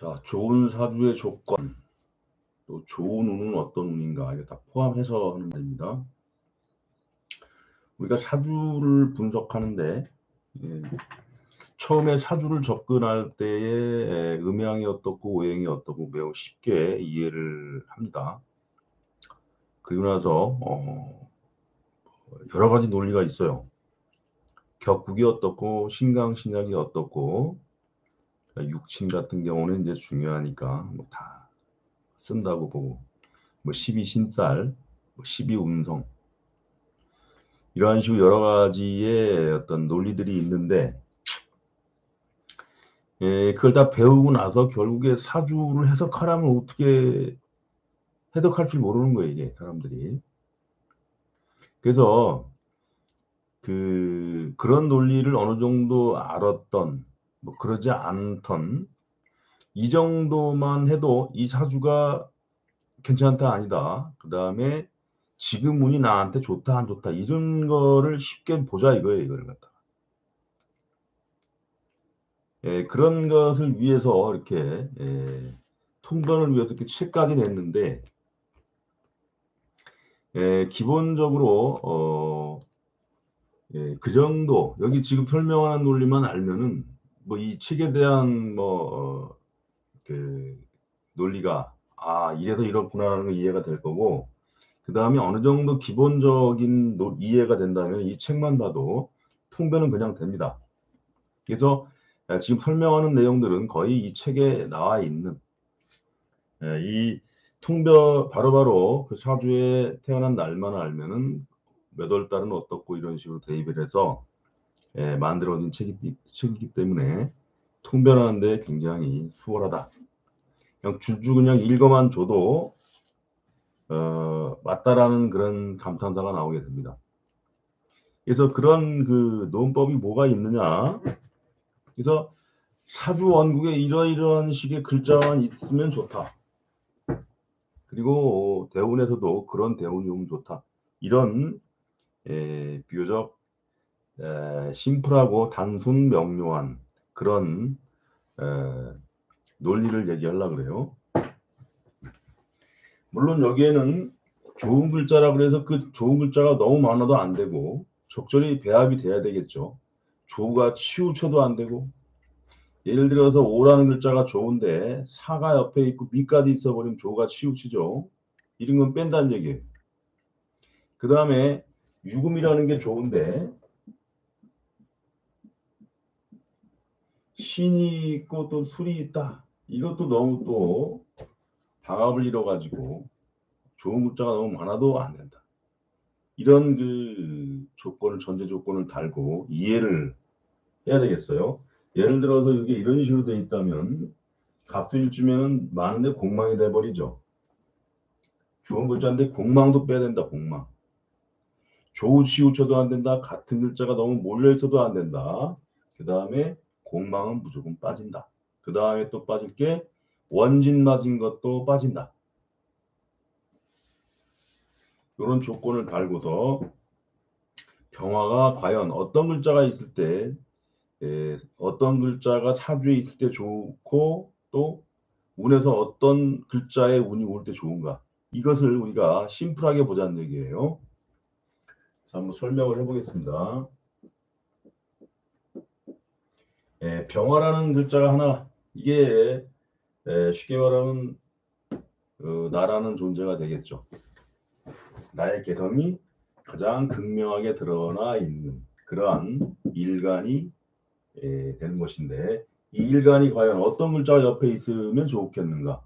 자, 좋은 사주의 조건, 또 좋은 운은 어떤 운인가, 이거 다 포함해서 하는 말입니다. 우리가 사주를 분석하는데, 예, 처음에 사주를 접근할 때에 음양이 어떻고 오행이 어떻고 매우 쉽게 이해를 합니다. 그리고 나서 어, 여러 가지 논리가 있어요. 격국이 어떻고 신강신약이 어떻고 육친 같은 경우는 이제 중요하니까 뭐 다 쓴다고 보고 뭐 12신살, 뭐 12운성 이러한 식으로 여러 가지의 어떤 논리들이 있는데 예, 그걸 다 배우고 나서 결국에 사주를 해석하라면 어떻게 해석할 줄 모르는 거예요, 이게 사람들이. 그래서 그 그런 논리를 어느 정도 알았던 뭐 그러지 않던 이 정도만 해도 이 사주가 괜찮다 아니다. 그 다음에 지금 운이 나한테 좋다 안 좋다 이런 거를 쉽게 보자 이거예요 이걸 갖다. 예, 그런 것을 위해서 이렇게 예, 통변을 위해서 이렇게 책까지 냈는데 예, 기본적으로 어, 예, 그 정도 여기 지금 설명하는 논리만 알면은 뭐 이 책에 대한 뭐 어, 그 논리가 아 이래서 이렇구나라는 거 이해가 될 거고 그 다음에 어느 정도 기본적인 노, 이해가 된다면 이 책만 봐도 통변은 그냥 됩니다. 그래서 지금 설명하는 내용들은 거의 이 책에 나와 있는 이 통변 바로바로 그 사주에 태어난 날만 알면은 몇 월 달은 어떻고 이런 식으로 대입을 해서 예, 만들어진 책이, 책이기 때문에 통변하는데 굉장히 수월하다. 그냥 줄줄 그냥 읽어만 줘도 어, 맞다라는 그런 감탄사가 나오게 됩니다. 그래서 그런 그 논법이 뭐가 있느냐? 그래서 사주 원국에 이러이러한 식의 글자만 있으면 좋다. 그리고 대운에서도 그런 대운이 오면 좋다. 이런 에, 비교적 에, 심플하고 단순 명료한 그런 에, 논리를 얘기하려 그래요. 물론 여기에는 좋은 글자라 그래서 그 좋은 글자가 너무 많아도 안 되고 적절히 배합이 돼야 되겠죠. 조가 치우쳐도 안 되고 예를 들어서 오라는 글자가 좋은데 사가 옆에 있고 미까지 있어버리면 조가 치우치죠. 이런 건 뺀다는 얘기예요. 그 다음에 유금이라는 게 좋은데 신이 있고 또 술이 있다. 이것도 너무 또 방합을 이뤄가지고 좋은 글자가 너무 많아도 안 된다. 이런 그 조건을 전제 조건을 달고 이해를 해야 되겠어요. 예를 들어서 이게 이런 식으로 돼 있다면 값을 주면은 많은데 공망이 돼 버리죠. 좋은 글자인데 공망도 빼야 된다. 공망. 좋은 치우쳐도 안 된다. 같은 글자가 너무 몰려 있어도 안 된다. 그 다음에 공망은 무조건 빠진다. 그 다음에 또 빠질 게 원진 맞은 것도 빠진다. 이런 조건을 달고서 병화가 과연 어떤 글자가 있을 때 에, 어떤 글자가 사주에 있을 때 좋고 또 운에서 어떤 글자의 운이 올 때 좋은가 이것을 우리가 심플하게 보자는 얘기예요. 자, 한번 설명을 해보겠습니다. 에, 병화라는 글자가 하나 이게 에, 쉽게 말하면 어, 나라는 존재가 되겠죠. 나의 개성이 가장 극명하게 드러나 있는 그러한 일간이 에, 되는 것인데 이 일간이 과연 어떤 글자가 옆에 있으면 좋겠는가?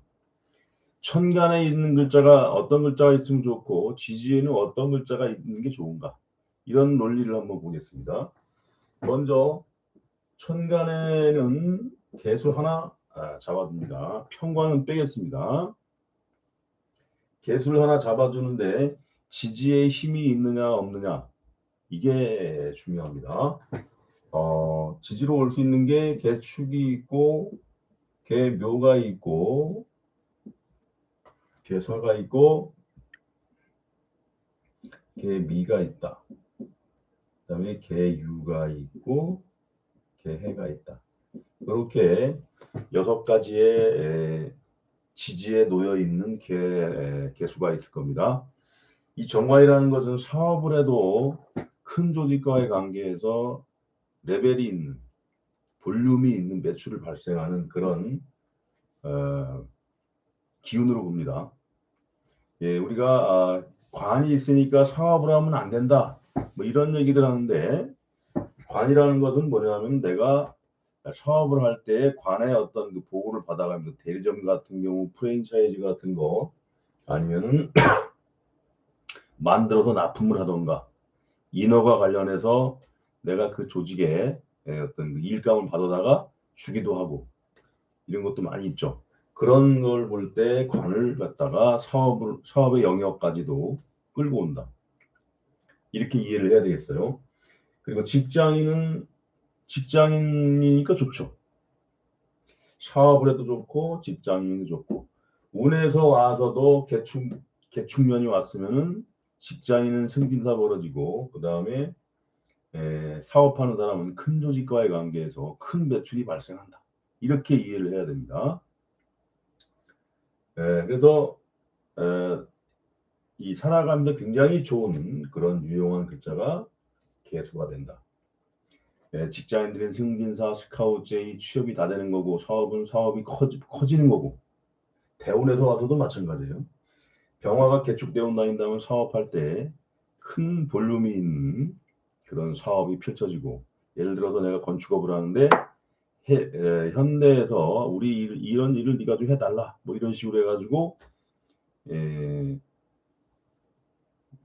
천간에 있는 글자가 어떤 글자가 있으면 좋고 지지에는 어떤 글자가 있는 게 좋은가? 이런 논리를 한번 보겠습니다. 먼저 천간에는 개수 하나 아, 잡아줍니다. 평관은 빼겠습니다. 개수를 하나 잡아주는데 지지에 힘이 있느냐 없느냐 이게 중요합니다. 어, 지지로 올 수 있는 게 개축이 있고 개묘가 있고 개사가 있고 개미가 있다. 그 다음에 개유가 있고 개해가 있다. 이렇게 여섯 가지의 에, 지지에 놓여 있는 개수가 있을 겁니다. 이 정관이라는 것은 사업을 해도 큰 조직과의 관계에서 레벨이 있는 볼륨이 있는 매출을 발생하는 그런 어, 기운으로 봅니다. 예, 우리가 아, 관이 있으니까 사업을 하면 안 된다. 뭐 이런 얘기들 하는데 관이라는 것은 뭐냐면 내가 사업을 할 때 관의 어떤 그 보호를 받아가면서 대리점 같은 경우 프랜차이즈 같은 거 아니면은 만들어서 납품을 하던가 인허가 관련해서 내가 그 조직에 예, 어떤 그 일감을 받아다가 주기도 하고 이런 것도 많이 있죠. 그런 걸 볼 때 관을 갖다가 사업을 사업의 영역까지도 끌고 온다. 이렇게 이해를 해야 되겠어요. 그리고 직장인은 직장인이니까 좋죠. 사업을 해도 좋고 직장인도 좋고 운에서 와서도 개축 개축면이 왔으면은 직장인은 승진사 벌어지고 그 다음에 사업하는 사람은 큰 조직과의 관계에서 큰 매출이 발생한다. 이렇게 이해를 해야 됩니다. 에, 그래서 에, 이 살아가면서 굉장히 좋은 그런 유용한 글자가 개수가 된다. 에, 직장인들은 승진사, 스카우트, 제이 취업이 다 되는 거고 사업은 사업이 커지, 커지는 거고 대운에서 와서도 마찬가지예요. 병화가 개축대운 다닌다면 사업할 때큰 있는 그런 사업이 펼쳐지고 예를 들어서 내가 건축업을 하는데 해, 에, 현대에서 우리 일, 이런 일을 네가 좀 해달라 뭐 이런 식으로 해가지고 에,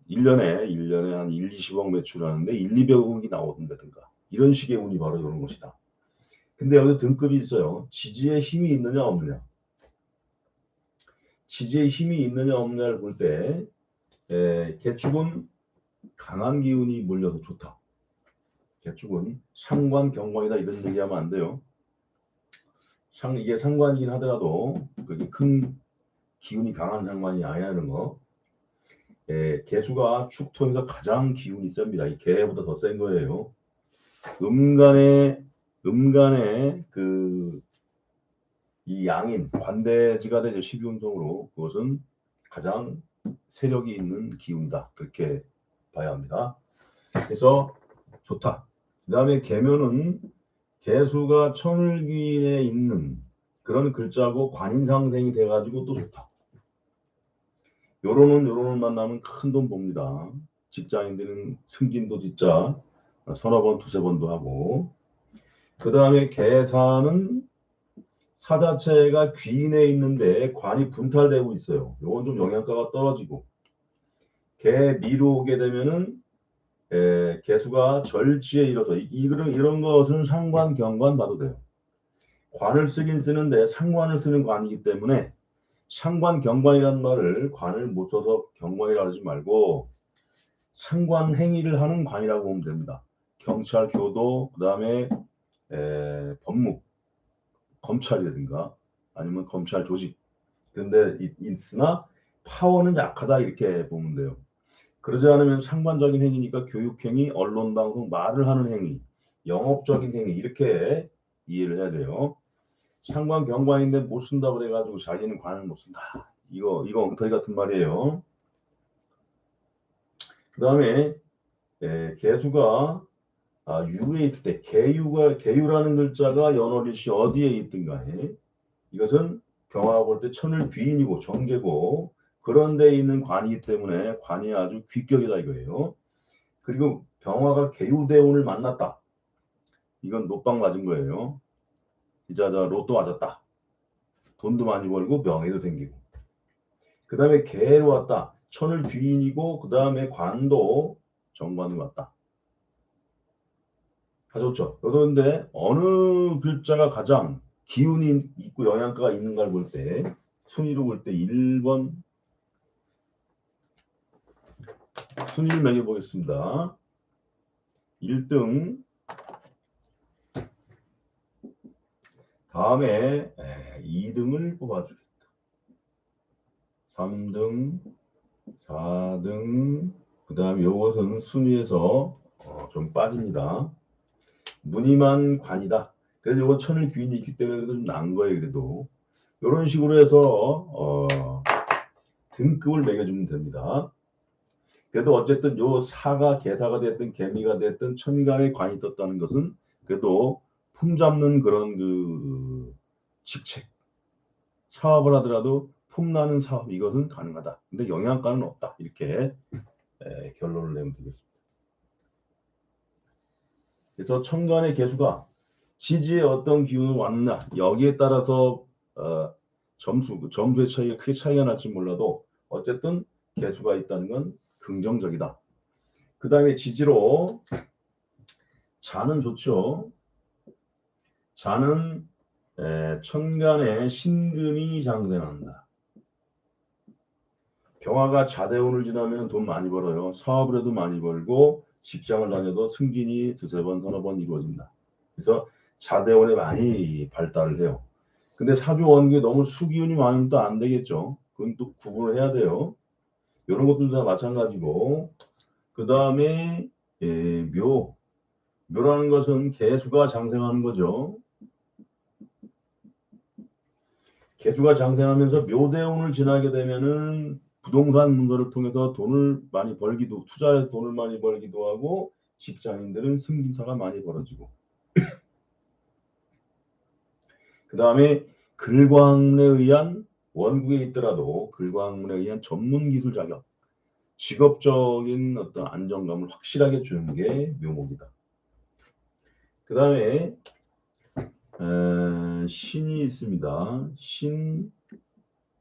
1년에 1년에 한 1, 20억 매출하는데 1, 200억이 나오던다든가 이런 식의 운이 바로 이런 것이다. 근데 여기 등급이 있어요. 지지에 힘이 있느냐 없느냐. 지지에 힘이 있느냐 없느냐를 볼 때 개축은 강한 기운이 몰려서 좋다. 개축은 상관 경관이다 이런 얘기하면 안 돼요. 상 이게 상관이긴 하더라도 그게 큰 기운이 강한 상관이 아니라는 거. 예, 개수가 축토에서 가장 기운이 셉니다. 이 개보다 더 센 거예요. 음간에 음간에 그이 양인 관대지가 되죠 12운동으로 그것은 가장 세력이 있는 기운다 그렇게 봐야 합니다. 그래서 좋다. 그 다음에 개면은 개수가 천을귀에 있는 그런 글자고 관인상생이 돼가지고 또 좋다. 요런은 요런을 만나면 큰 돈 봅니다. 직장인들은 승진도 진짜 서너 번, 두세 번도 하고 그 다음에 개사는 사 자체가 귀인에 있는데 관이 분탈되고 있어요. 요건 좀 영양가가 떨어지고 개 미로 오게 되면은 에, 개수가 절지에 이뤄서 이, 이런 이런 것은 상관 경관 봐도 돼요. 관을 쓰긴 쓰는데 상관을 쓰는 관이기 때문에 상관 경관이라는 말을 관을 못 써서 경관이라 하지 말고 상관 행위를 하는 관이라고 보면 됩니다. 경찰, 교도, 그 다음에 법무, 검찰이라든가 아니면 검찰 조직. 근데 있으나 파워는 약하다 이렇게 보면 돼요. 그러지 않으면 상관적인 행위니까 교육행위, 언론방송, 말을 하는 행위, 영업적인 행위 이렇게 이해를 해야 돼요. 상관 경관인데 못 쓴다 그래가지고 자기는 관을 못 쓴다. 이거 이거 엉터리 같은 말이에요. 그 다음에 개수가 아, 유에 있을 때 개유가 개유라는 글자가 연월일시 어디에 있든 간에 이것은 병화가 볼 때 천을 귀인이고 정계고 그런 데 있는 관이기 때문에 관이 아주 귀격이다 이거예요. 그리고 병화가 개유대운을 만났다. 이건 노빵 맞은 거예요. 이자자 로또 맞았다. 돈도 많이 벌고 명예도 생기고. 그 다음에 개로 왔다. 천을 귀인이고 그 다음에 관도 정관을 왔다. 다 좋죠. 그런데 어느 글자가 가장 기운이 있고 영양가가 있는가를 볼 때 순위로 볼 때 1번 순위를 매겨보겠습니다. 1등 다음에 2등을 뽑아주겠다. 3등 4등 그 다음에 이것은 순위에서 어, 좀 빠집니다. 무늬만 관이다. 그래서 이건 천일 귀인이 있기 때문에 좀 난 거예요. 그래도 이런 식으로 해서 어, 등급을 매겨주면 됩니다. 그래도 어쨌든 요 사가 개사가 됐든 개미가 됐든 천간에 관이 떴다는 것은 그래도 품 잡는 그런 그 직책 사업을 하더라도 품나는 사업 이것은 가능하다. 근데 영양가는 없다. 이렇게 에, 결론을 내면 되겠습니다. 그래서 천간의 개수가 지지에 어떤 기운을 왔느냐 여기에 따라서 어, 점수 그 점수의 차이가 크게 차이가 날지 몰라도 어쨌든 개수가 있다는 건 긍정적이다. 그 다음에 지지로 자는 좋죠. 자는 에, 천간에 신금이 장생한다. 병화가 자대운을 지나면 돈 많이 벌어요. 사업을 해도 많이 벌고 직장을 다녀도 승진이 두세 번, 서너 번 이루어진다. 그래서 자대운에 많이 발달을 해요. 근데 사주 원국에 너무 수기운이 많으면 또 안 되겠죠. 그건 또 구분을 해야 돼요. 이런 것들도 다 마찬가지고 그 다음에 예, 묘 묘라는 것은 개수가 장생하는 거죠. 개수가 장생하면서 묘대운을 지나게 되면은 부동산 문서를 통해서 돈을 많이 벌기도 투자에 돈을 많이 벌기도 하고 직장인들은 승진사가 많이 벌어지고 그 다음에 글광문에 의한 원국에 있더라도 글광문에 의한 전문 기술 자격 직업적인 어떤 안정감을 확실하게 주는 게 묘목이다. 그 다음에 신이 있습니다. 신,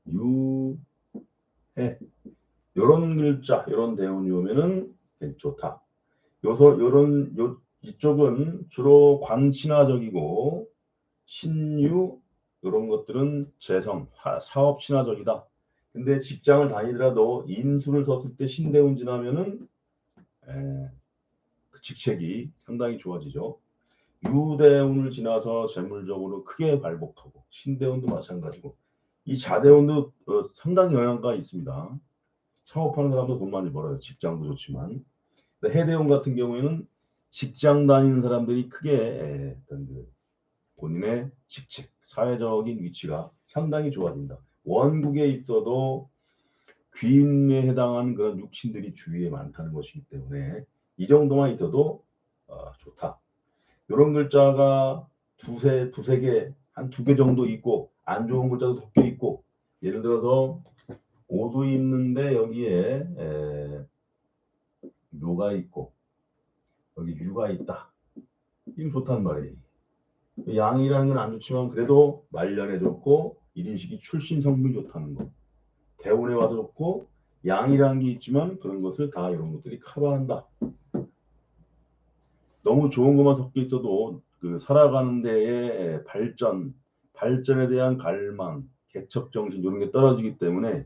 유, 해. 요런 글자, 요런 대운이 오면은 좋다. 요서, 요런, 요, 이쪽은 주로 관친화적이고, 신유, 요런 것들은 재성, 사업 친화적이다. 근데 직장을 다니더라도 인수를 썼을 때 신대운 지나면은 에, 그 직책이 상당히 좋아지죠. 유대운을 지나서 재물적으로 크게 발복하고 신대운도 마찬가지고 이 자대운도 어, 상당히 영향가 있습니다. 사업하는 사람도 돈 많이 벌어요. 직장도 좋지만 해대운 같은 경우에는 직장 다니는 사람들이 크게 어떤 그 본인의 직책, 사회적인 위치가 상당히 좋아진다. 원국에 있어도 귀인에 해당하는 그런 육신들이 주위에 많다는 것이기 때문에 이 정도만 있어도 어, 좋다. 이런 글자가 두세 두세 개, 한 두 개 정도 있고 안 좋은 글자도 섞여 있고 예를 들어서 오도 있는데 여기에 에, 묘가 있고 여기 유가 있다. 이거 좋단 말이에요. 양이라는 건 안 좋지만 그래도 말년에 좋고 1인식이 출신 성분이 좋다는 거. 대운에 와도 좋고 양이라는 게 있지만 그런 것을 다 이런 것들이 커버한다. 너무 좋은 것만 섞여 있어도 그 살아가는 데에 발전, 발전에 대한 갈망, 개척 정신 이런 게 떨어지기 때문에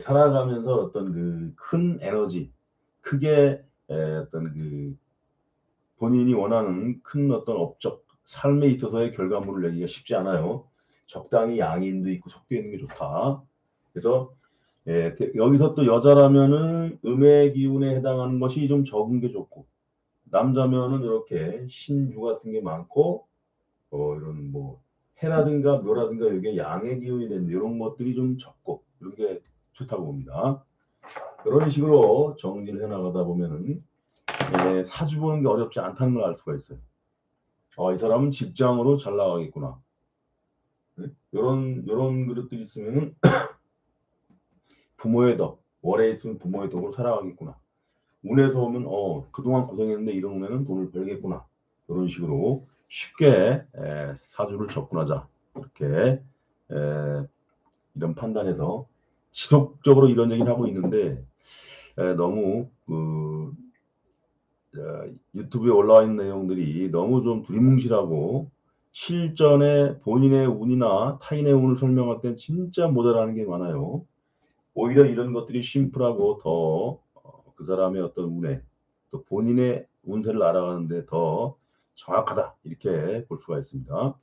살아가면서 어떤 그 큰 에너지, 크게 어떤 그 본인이 원하는 큰 어떤 업적, 삶에 있어서의 결과물을 내기가 쉽지 않아요. 적당히 양인도 있고 섞여 있는 게 좋다. 그래서 예, 여기서 또 여자라면은 음의 기운에 해당하는 것이 좀 적은 게 좋고 남자면은 이렇게 신유 같은 게 많고 어, 이런 뭐 해라든가 묘라든가 이게 양의 기운이 되는 이런 것들이 좀 적고 이런 게 좋다고 봅니다. 그런 식으로 정리를 해나가다 보면은 예, 사주 보는 게 어렵지 않다는 걸 알 수가 있어요. 어, 이 사람은 직장으로 잘 나가겠구나. 이런 이런 그릇들이 있으면은 부모의 덕 월에 있으면 부모의 덕으로 살아가겠구나. 운에서 오면 어 그동안 고생했는데 이러면은 돈을 벌겠구나. 이런 식으로 쉽게 에, 사주를 접근하자. 이렇게 에, 이런 판단에서 지속적으로 이런 얘기를 하고 있는데 에, 너무 그 유튜브에 올라와 있는 내용들이 너무 좀 두리뭉실하고 실전에 본인의 운이나 타인의 운을 설명할 땐 진짜 모자라는 게 많아요. 오히려 이런 것들이 심플하고 더 그 사람의 어떤 운에 또 본인의 운세를 알아가는데 더 정확하다 이렇게 볼 수가 있습니다.